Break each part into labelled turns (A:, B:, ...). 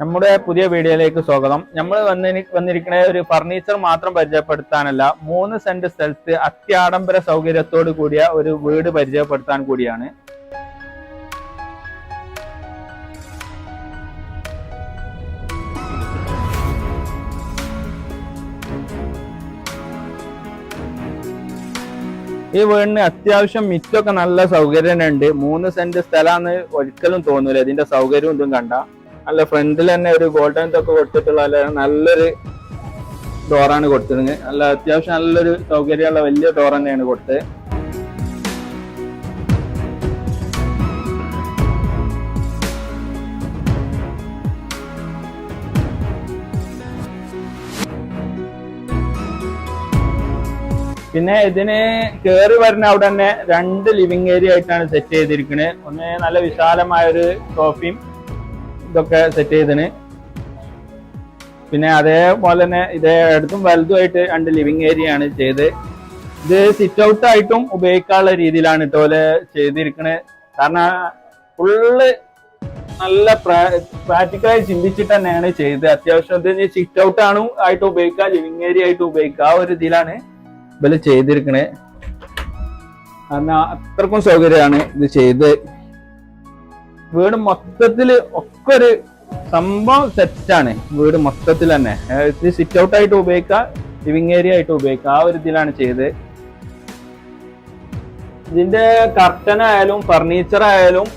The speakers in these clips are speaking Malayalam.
A: നമ്മുടെ പുതിയ വീഡിയോയിലേക്ക് സ്വാഗതം. നമ്മൾ വന്നി വന്നിരിക്കുന്ന ഒരു ഫർണിച്ചർ മാത്രം പരിചയപ്പെടുത്താനല്ല മൂന്ന് സെന്റ് സ്ഥലത്ത് അത്യാഡംബര സൗകര്യത്തോട് കൂടിയ ഒരു വീട് പരിചയപ്പെടുത്താൻ കൂടിയാണ്. ഈ വീടിന് അത്യാവശ്യം മിറ്റൊക്കെ നല്ല സൗകര്യം ഉണ്ട് മൂന്ന് സെന്റ് സ്ഥലമാണ് ഒരിക്കലും തോന്നൂല. ഇതിന്റെ സൗകര്യവും ഇതും കണ്ട. നല്ല ഫ്രണ്ടിൽ തന്നെ ഒരു ഗോൾഡൻ തൊക്കെ കൊടുത്തിട്ടുള്ള നല്ല നല്ലൊരു ഡോറാണ് കൊടുത്തിരുന്നത്. നല്ല അത്യാവശ്യം നല്ലൊരു സൗകര്യമുള്ള വലിയ ഡോർ തന്നെയാണ് കൊടുത്തത്. പിന്നെ ഇതിന് കയറി വരുന്ന അവിടെ തന്നെ രണ്ട് ലിവിങ് ഏരിയ ആയിട്ടാണ് സെറ്റ് ചെയ്തിരിക്കുന്നത് ഒന്ന് നല്ല വിശാലമായ ഒരു സോഫയും ഇതൊക്കെ സെറ്റ് ചെയ്തിന്. പിന്നെ അതേപോലെ തന്നെ ഇതേ അടുത്തും വലുതുമായിട്ട് രണ്ട് ലിവിങ് ഏരിയ ആണ് ചെയ്ത്. ഇത് സിറ്റ് ഔട്ട് ആയിട്ടും ഉപയോഗിക്കാനുള്ള രീതിയിലാണ് ഇതുപോലെ ചെയ്തിരിക്കുന്നത് കാരണം ഫുള്ള് നല്ല പ്രാക്ടിക്കലായി ചിന്തിച്ചിട്ട് തന്നെയാണ് ചെയ്തത്. അത്യാവശ്യം സിറ്റ് ഔട്ട് ആണ് ആയിട്ട് ഉപയോഗിക്കുക ലിവിങ് ഏരിയ ആയിട്ട് ഉപയോഗിക്കുക ആ ഒരു ഇതിലാണ് ഇവർ ചെയ്തിരിക്കണേ. കാരണം അത്രക്കും സൗകര്യമാണ് ഇത് ചെയ്ത്. വീട് മൊത്തത്തിൽ ഒക്കെ ഒരു സംഭവം സെറ്റാണ്. വീട് മൊത്തത്തിൽ തന്നെ. സിറ്റ് ഔട്ട് ആയിട്ട് ഉപയോഗിക്കാം ലിവിങ് ഏരിയ ആയിട്ട് ഉപയോഗിക്കാം ആ ഒരു ഇതിലാണ് ചെയ്ത് ഇതിന്റെ കർട്ടൻ ആയാലും ഫർണിച്ചർ ആയാലും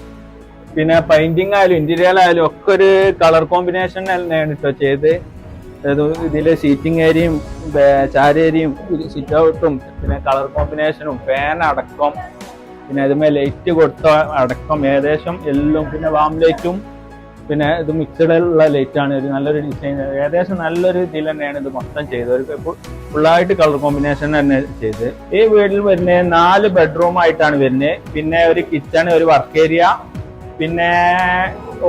A: പിന്നെ പെയിന്റിംഗ് ആയാലും ഇന്റീരിയർ ആയാലും ഒക്കെ ഒരു കളർ കോമ്പിനേഷൻ തന്നെയാണ് കേട്ടോ ചെയ്ത് ഇതിൽ സീറ്റിംഗ് ഏരിയയും ചാരേരിയും സിറ്റ് ഔട്ടും പിന്നെ കളർ കോമ്പിനേഷനും ഫാൻ അടക്കം പിന്നെ അതുമേ ലൈറ്റ് കൊടുത്ത അടക്കം ഏകദേശം എല്ലാം പിന്നെ വാം ലൈറ്റും പിന്നെ ഇത് മിക്സഡ് ഉള്ള ലൈറ്റ് ആണ്. ഒരു നല്ലൊരു ഡിസൈൻ ഏകദേശം നല്ലൊരു ഇതിൽ തന്നെയാണ് ഇത് മൊത്തം ചെയ്തത്. ഒരു ഫുള്ളായിട്ട് കളർ കോമ്പിനേഷൻ തന്നെ ചെയ്ത് ഈ വീട്ടിൽ വരുന്നത് നാല് ബെഡ്റൂം ആയിട്ടാണ് വരുന്നത്. പിന്നെ ഒരു കിച്ചൺ ഒരു വർക്ക് ഏരിയ പിന്നെ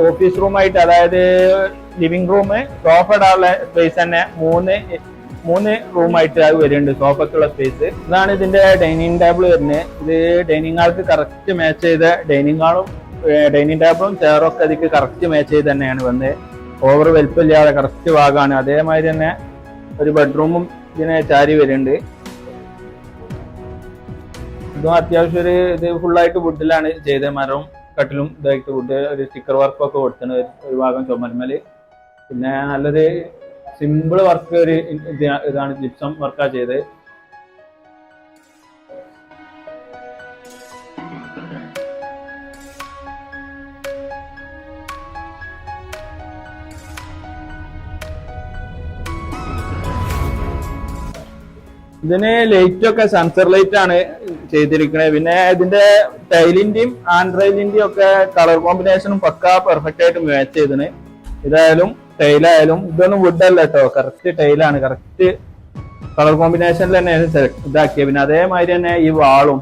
A: ഓഫീസ് റൂമായിട്ട് അതായത് ലിവിംഗ് റൂം സോഫ ഇടാനുള്ള സ്പേസ് തന്നെ മൂന്ന് മൂന്ന് റൂമായിട്ട് വരുന്നുണ്ട് സോഫക്കുള്ള സ്പേസ് ഇതാണ് ഇതിന്റെ ഡൈനിങ് ടേബിൾ വരുന്നത്. ഇത് ഡൈനിങ് ഹാൾക്ക് കറക്റ്റ് മാച്ച് ചെയ്ത ഡൈനിങ് ഹാളും ഡൈനിങ് ടേബിളും ചെയറും ഒക്കെ അതിക്ക് കറക്റ്റ് മാച്ച് ചെയ്ത് തന്നെയാണ് വന്നത്. ഓവർ വലിപ്പമില്ലാതെ കറക്റ്റ് ഭാഗമാണ്. അതേമാതിരി തന്നെ ഒരു ബെഡ്റൂമും ഇതിനെ ചാരി വരുന്നുണ്ട്. ഇതും അത്യാവശ്യം ഒരു ഇത് ഫുള്ളായിട്ട് വുഡിലാണ് ചെയ്തത്. മരവും കട്ടിലും ഇതായിട്ട് വുഡ് ഒരു സ്റ്റിക്കർ വർക്കും ഒക്കെ കൊടുത്തിന് ഒരു ഭാഗം ചുമരുമൽ. പിന്നെ നല്ലൊരു സിമ്പിൾ വർക്ക് ഒരു ഇതാണ് ജിപ്സം വർക്കാ ചെയ്ത് ഇതിന് ലൈറ്റ് ഒക്കെ സൺസർ ലൈറ്റ് ആണ് ചെയ്തിരിക്കുന്നത് പിന്നെ ഇതിന്റെ ടൈലിന്റെയും ആൻഡ്രോയിഡിന്റെയും ഒക്കെ കളർ കോമ്പിനേഷനും പക്ക പെർഫെക്റ്റ് ആയിട്ട് മാച്ച് ചെയ്തിന് ഇതായാലും ടൈലായാലും ഇതൊന്നും വുഡ് അല്ല കേട്ടോ കറക്റ്റ് ടൈലാണ് കറക്റ്റ് കളർ കോമ്പിനേഷനിൽ തന്നെയാണ് സെലക്ട് ഇതാക്കിയത്. പിന്നെ അതേമാതിരി തന്നെ ഈ വാളും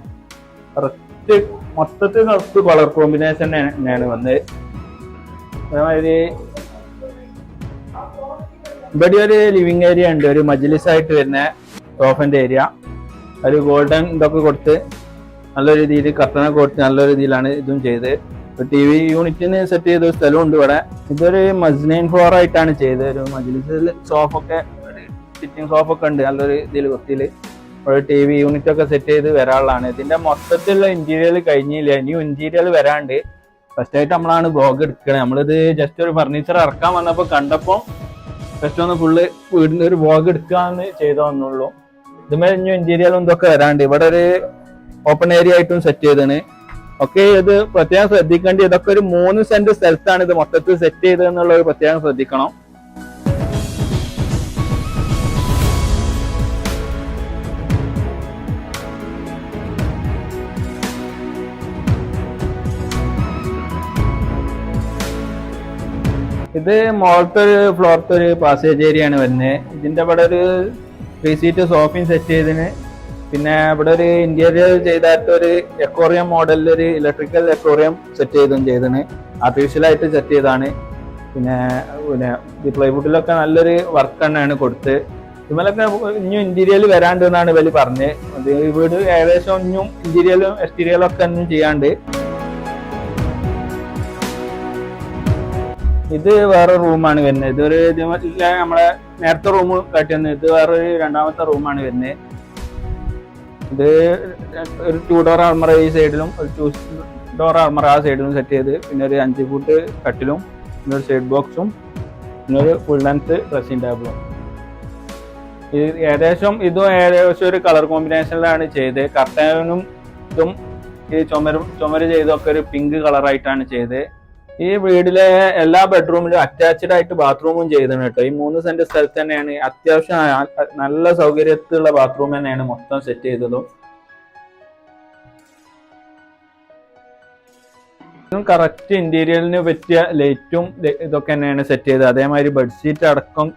A: കറക്റ്റ് മൊത്തത്തിൽ കറക്റ്റ് കളർ കോമ്പിനേഷൻ തന്നെയാണ് വന്നത്. അതേമാതിരി ഇവിടെ ഒരു ലിവിങ് ഏരിയ ഉണ്ട്. ഒരു മജ്ലിസ് ആയിട്ട് വരുന്ന സോഫന്റെ ഏരിയ ഒരു ഗോൾഡൻ ഇതൊക്കെ കൊടുത്ത് നല്ല രീതിയിൽ കർട്ടനൊക്കെ കൊടുത്ത് നല്ല രീതിയിലാണ് ഇതും ചെയ്ത്. ടി വി യൂണിറ്റിന് സെറ്റ് ചെയ്ത സ്ഥലം ഉണ്ട് ഇവിടെ. ഇതൊരു മസ്നൈൻ ഫ്ലോർ ആയിട്ടാണ് ചെയ്തത്. ഒരു മജ്ലിസിൽ സോഫ ഒക്കെ സിറ്റിംഗ് സോഫ ഒക്കെ ഉണ്ട്. നല്ലൊരു ഇതിൽ വൃത്തിയിൽ ഒരു ടി വി യൂണിറ്റ് ഒക്കെ സെറ്റ് ചെയ്ത് വരാനുള്ളതാണ്. ഇതിന്റെ മൊത്തത്തിലുള്ള ഇന്റീരിയർ കഴിഞ്ഞില്ല. ഇനിയും ഇന്റീരിയർ വരാണ്ട്. ഫസ്റ്റ് ആയിട്ട് നമ്മളാണ് ബ്ലോഗ് എടുക്കണത് നമ്മളിത് ജസ്റ്റ് ഒരു ഫർണിച്ചർ ഇറക്കാൻ വന്നപ്പോൾ കണ്ടപ്പോൾ ഫസ്റ്റ് ഒന്ന് ഫുള്ള് വീടിന്റെ ഒരു ബ്ലോഗ് എടുക്കാന്ന് ചെയ്തോന്നുള്ളൂ ഇതുമേ ഇനി ഇന്റീരിയറും ഇതൊക്കെ വരാണ്ട്. ഇവിടെ ഒരു ഓപ്പൺ ഏരിയ ആയിട്ടും സെറ്റ് ചെയ്താണ് ഒക്കെ ഇത് പ്രത്യേകം ശ്രദ്ധിക്കേണ്ടി ഇതൊക്കെ ഒരു മൂന്ന് സെന്റ് സ്ഥലത്താണ് ഇത് മൊത്തത്തിൽ സെറ്റ് ചെയ്തത് എന്നുള്ള ഒരു പ്രത്യേകം ശ്രദ്ധിക്കണം. ഇത് മുകളത്തെ ഒരു ഫ്ലോറത്തെ ഒരു പാസേജ് ഏരിയ ആണ് വരുന്നത്. ഇതിന്റെ അവിടെ ഒരു ത്രീ സീറ്റ് സോഫയും സെറ്റ് ചെയ്തതിന് പിന്നെ ഇവിടെ ഒരു ഇന്റീരിയർ ചെയ്തായിട്ട് ഒരു എക്കോറിയം മോഡലിൽ ഒരു ഇലക്ട്രിക്കൽ എക്കോറിയം സെറ്റ് ചെയ്തും ചെയ്തതാണ് ആർട്ടിഫിഷ്യൽ ആയിട്ട് സെറ്റ് ചെയ്താണ്. പിന്നെ പിന്നെ ഈ പ്ലൈവുഡിലൊക്കെ നല്ലൊരു വർക്ക് തന്നെയാണ് കൊടുത്ത്. ഇതുമലൊക്കെ ഇനിയും ഇന്റീരിയൽ വരാണ്ട് എന്നാണ് ഇവർ ഈ വീട് ഏകദേശം ഇനിയും ഇന്റീരിയലും എക്സ്റ്റീരിയലും ഒക്കെ ഒന്നും ചെയ്യാണ്ട്. ഇത് വേറെ റൂമാണ് വരുന്നത്. ഇതൊരു നമ്മളെ നേരത്തെ റൂം കാട്ടിയെന്ന് ഇത് വേറൊരു രണ്ടാമത്തെ റൂമാണ് വരുന്നത്. ഇത് ഒരു ടു ഡോർ ആൾമറ ഈ സൈഡിലും ഒരു ടു ഡോർ ആൾമറ ആ സൈഡിലും സെറ്റ് ചെയ്ത് പിന്നെ ഒരു അഞ്ച് ഫുട്ട് കട്ടിലും പിന്നെ ഒരു സൈഡ് ബോക്സും പിന്നെ ഒരു ഫുൾ ലെങ്ത് ഡ്രസ്സിംഗ് ടേബിളും ഇത് ഏകദേശം ഇതും ഏകദേശം ഒരു കളർ കോമ്പിനേഷനിലാണ് ചെയ്തത് കർട്ടനും ഇതും ഈ ചുമരും ചുമര് ചെയ്തൊക്കെ ഒരു പിങ്ക് കളറായിട്ടാണ് ചെയ്തത് ഈ വീടിലെ എല്ലാ ബെഡ്റൂമിലും അറ്റാച്ച്ഡ് ആയിട്ട് ബാത്റൂമും ചെയ്തിട്ടുണ്ട് കേട്ടോ. ഈ മൂന്ന് സെന്റ് സ്ഥലത്ത് തന്നെയാണ് അത്യാവശ്യം നല്ല സൗകര്യത്തിലുള്ള ബാത്റൂം തന്നെയാണ് മൊത്തം സെറ്റ് ചെയ്തതും. കറക്റ്റ് ഇന്റീരിയലിന് പറ്റിയ ലൈറ്റും ഇതൊക്കെ തന്നെയാണ് സെറ്റ് ചെയ്തത്. അതേമാതിരി ബെഡ്ഷീറ്റ് അടക്കം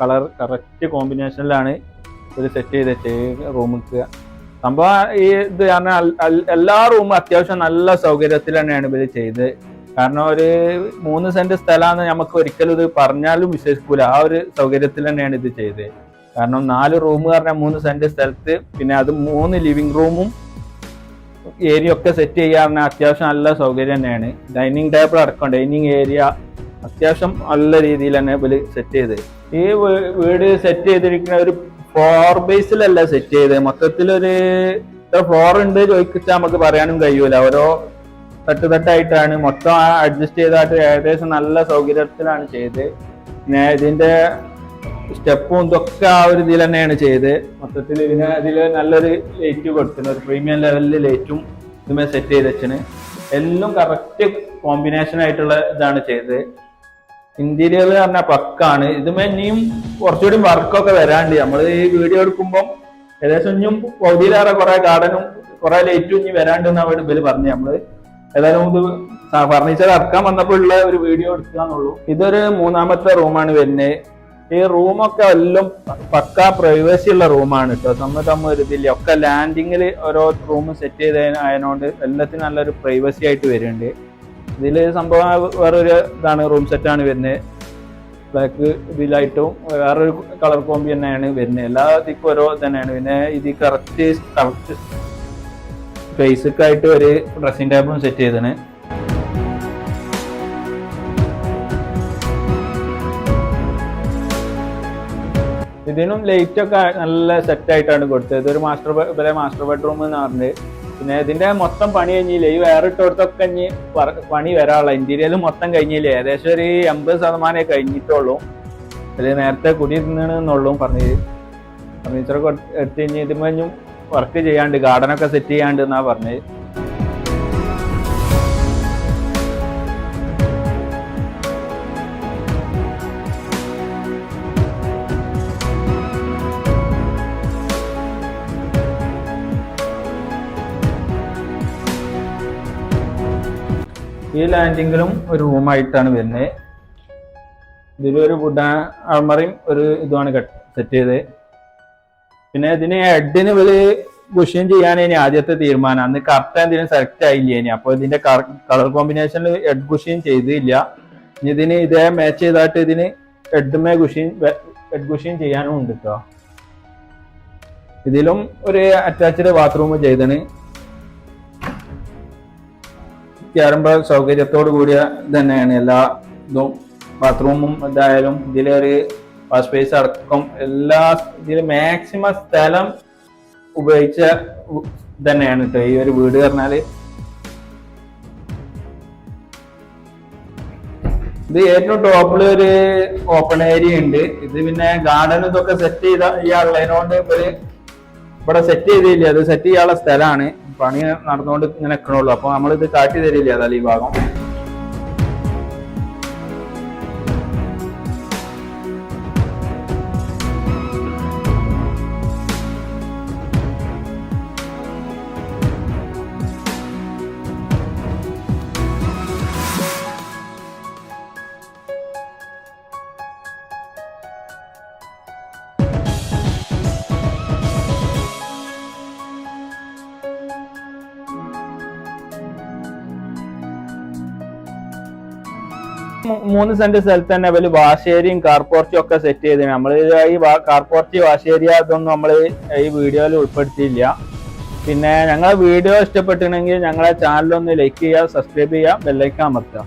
A: കളർ കറക്റ്റ് കോമ്പിനേഷനിലാണ് ഇത് സെറ്റ് ചെയ്തിട്ട് റൂമിക്ക് സംഭവം ഈ ഇത് കാരണം എല്ലാ റൂമും അത്യാവശ്യം നല്ല സൗകര്യത്തിൽ തന്നെയാണ് ഇവർ ചെയ്തത് കാരണം ഒരു മൂന്ന് സെന്റ് സ്ഥലമാണ് നമുക്ക് ഒരിക്കലും ഇത് പറഞ്ഞാലും വിശ്വസിക്കൂല. ആ ഒരു സൗകര്യത്തിൽ തന്നെയാണ് ഇത് ചെയ്തത്. കാരണം നാല് റൂം പറഞ്ഞാൽ മൂന്ന് സെന്റ് സ്ഥലത്ത് പിന്നെ അത് മൂന്ന് ലിവിംഗ് റൂമും ഏരിയ ഒക്കെ സെറ്റ് ചെയ്യാറുണ്ട് അത്യാവശ്യം നല്ല സൗകര്യം തന്നെയാണ്. ഡൈനിങ് ടേബിൾ അടക്കം ഡൈനിങ് ഏരിയ അത്യാവശ്യം നല്ല രീതിയിൽ തന്നെ ഇവർ സെറ്റ് ചെയ്ത്. ഈ വീട് സെറ്റ് ചെയ്തിരിക്കുന്ന ഒരു ഫ്ലോർ ബേസിലല്ല സെറ്റ് ചെയ്തത് മൊത്തത്തിലൊരു ഇത്ര ഫ്ലോർ ഉണ്ട് ചോദിച്ചാൽ നമുക്ക് പറയാനും കഴിയൂല. ഓരോ തട്ട് മൊത്തം ആ അഡ്ജസ്റ്റ് ചെയ്തായിട്ട് ഏകദേശം നല്ല സൗകര്യത്തിലാണ് ചെയ്ത്. പിന്നെ ഇതിന്റെ സ്റ്റെപ്പും ഇതൊക്കെ ആ ഒരു ഇതിൽ തന്നെയാണ് ചെയ്ത്. മൊത്തത്തിൽ ഇതിന് അതിൽ നല്ലൊരു ലൈറ്റ് കൊടുത്തിട്ടുണ്ട്. ഒരു പ്രീമിയം ലെവലിൽ ലൈറ്റും ഇതുമേ സെറ്റ് ചെയ്ത് വെച്ചിന്. എല്ലാം കറക്റ്റ് കോമ്പിനേഷൻ ആയിട്ടുള്ള ഇതാണ് ചെയ്തത് ഇന്റീരിയർ എന്ന് പറഞ്ഞാൽ പക്കാണ്. ഇതുമേ ഇനിയും കുറച്ചുകൂടി വർക്കൊക്കെ വരാണ്ട്. നമ്മൾ ഈ വീഡിയോ എടുക്കുമ്പോൾ ഏകദേശം ഇനിയും പൗതിയിലേറെ കുറെ ഗാർഡനും കുറെ ലൈറ്റും ഇനി വരാണ്ടെന്നാണ് ഇവിടെ ഇവർ പറഞ്ഞു നമ്മൾ. ഏതായാലും ഇത് ഫർണിച്ചർ ഇറക്കാൻ വന്നപ്പോൾ ഉള്ള ഒരു വീഡിയോ എടുക്കാന്നുള്ളൂ. ഇതൊരു മൂന്നാമത്തെ റൂമാണ് വരുന്നത് ഈ റൂമൊക്കെ എല്ലാം പക്ക പ്രൈവസി ഉള്ള റൂമാണ് കേട്ടോ നമ്മൾ തമ്മിൽ ഒരു ഇതില്ല. ഒക്കെ ലാൻഡിങ്ങിൽ ഓരോ റൂം സെറ്റ് ചെയ്ത ആയതുകൊണ്ട് എല്ലാത്തിനും നല്ലൊരു പ്രൈവസി ആയിട്ട് വരുന്നുണ്ട്. ഇതിൽ സംഭവം വേറൊരു ഇതാണ് റൂം സെറ്റാണ് വരുന്നത് ബ്ലാക്ക് ഇതിലായിട്ടും വേറൊരു കളർ കോമ്പി തന്നെയാണ് വരുന്നത് എല്ലാ ഇതിക്കും ഓരോ തന്നെയാണ് പിന്നെ ഇത് കറക്റ്റ് കറക്റ്റ് ബേസിക് ആയിട്ട് ഒരു ഡ്രസ്സിംഗ് ടേബിളും സെറ്റ് ചെയ്തതാണ് ഇതിനും ലൈറ്റ് ഒക്കെ നല്ല സെറ്റ് ആയിട്ടാണ് കൊടുത്തത്. ഇതൊരു മാസ്റ്റർ ഇവരെ മാസ്റ്റർ ബെഡ്റൂം എന്ന് പറഞ്ഞിട്ട്. പിന്നെ ഇതിന്റെ മൊത്തം പണി കഴിഞ്ഞില്ലേ ഈ വേറെ ഇട്ടോടത്തൊക്കെ ഇനി പണി വരാനുള്ള ഇന്റീരിയൽ മൊത്തം കഴിഞ്ഞില്ലേ? ഏകദേശം ഒരു എൺപത് ശതമാനമേ കഴിഞ്ഞിട്ടുള്ളൂ. അതിൽ നേരത്തെ കുടിയിരുന്നുള്ളൂ പറഞ്ഞു ഫർണിച്ചറൊക്കെ എടുത്ത് കഴിഞ്ഞ് ഇതുമഞ്ഞും വർക്ക് ചെയ്യാണ്ട് ഗാർഡനൊക്കെ സെറ്റ് ചെയ്യാണ്ട് എന്നാ പറഞ്ഞത് ഈ ലാൻഡിങ്ങിലും ഒരു റൂമായിട്ടാണ് വരുന്നത് ഇതിലൊരു ബുഡ അമറിയും ഒരു ഇതുമാണ് സെറ്റ് ചെയ്തത് പിന്നെ ഇതിന് ഹെഡിന് ഇവർ ചെയ്യാൻ ഇനി ആദ്യത്തെ തീരുമാനം. അന്ന് കറക്റ്റ് എന്തിനും സെലക്ട് ആയില്ല ഇനി അപ്പൊ ഇതിന്റെ കളർ കോമ്പിനേഷനിൽ ഹെഡ് ബുഷിൻ ചെയ്തില്ല. ഇനി ഇതിന് ഇതേ മാച്ച് ചെയ്തായിട്ട് ഇതിന് ഹെഡ്മേ കുഷീൻ ഹെഡ് കുഷീൻ ചെയ്യാനും ഉണ്ട് കേട്ടോ ഇതിലും ഒരു അറ്റാച്ച്ഡ് ബാത്റൂം ചെയ്തണ്. കയറുമ്പോ സൗകര്യത്തോടു കൂടിയ തന്നെയാണ് എല്ലാ ഇതും. ബാത്റൂമും എന്തായാലും ഇതിലൊരു സ്പേസ് അടക്കം എല്ലാ ഇതിൽ മാക്സിമം സ്ഥലം ഉപയോഗിച്ച തന്നെയാണ് കേട്ടോ ഈ ഒരു വീട് പറഞ്ഞാൽ. ഇത് ഏറ്റവും ടോപ്പിൽ ഒരു ഓപ്പൺ ഏരിയ ഉണ്ട്. ഇത് പിന്നെ ഗാർഡൻ ഇതൊക്കെ സെറ്റ് ചെയ്ത ഇയാളുള്ളതിനോണ്ട് ഇവർ ഇവിടെ സെറ്റ് ചെയ്തില്ല. അത് സെറ്റ് ചെയ്യാനുള്ള സ്ഥലമാണ് പണി നടന്നുകൊണ്ട് ഇങ്ങനെ നിൽക്കണുള്ളൂ അപ്പൊ നമ്മളിത് കാട്ടി തരില്ല. അതല്ല ഈ ഭാഗം. മൂന്ന് സെന്റ് സ്ഥലത്ത് തന്നെ വലിയ വാശേരിയും കാർപോർച്ചും ഒക്കെ സെറ്റ് ചെയ്ത് നമ്മൾ ഈ കാർപോർച്ച് വാശേരിയ ഇതൊന്നും നമ്മൾ ഈ വീഡിയോയിൽ ഉൾപ്പെടുത്തിയില്ല. പിന്നെ ഞങ്ങളെ വീഡിയോ ഇഷ്ടപ്പെട്ടിട്ടുണ്ടെങ്കിൽ ഞങ്ങളെ ചാനലൊന്ന് ലൈക്ക് ചെയ്യുക സബ്സ്ക്രൈബ് ചെയ്യുക ബെല്ലൈക്കാൻ അമർത്തുക.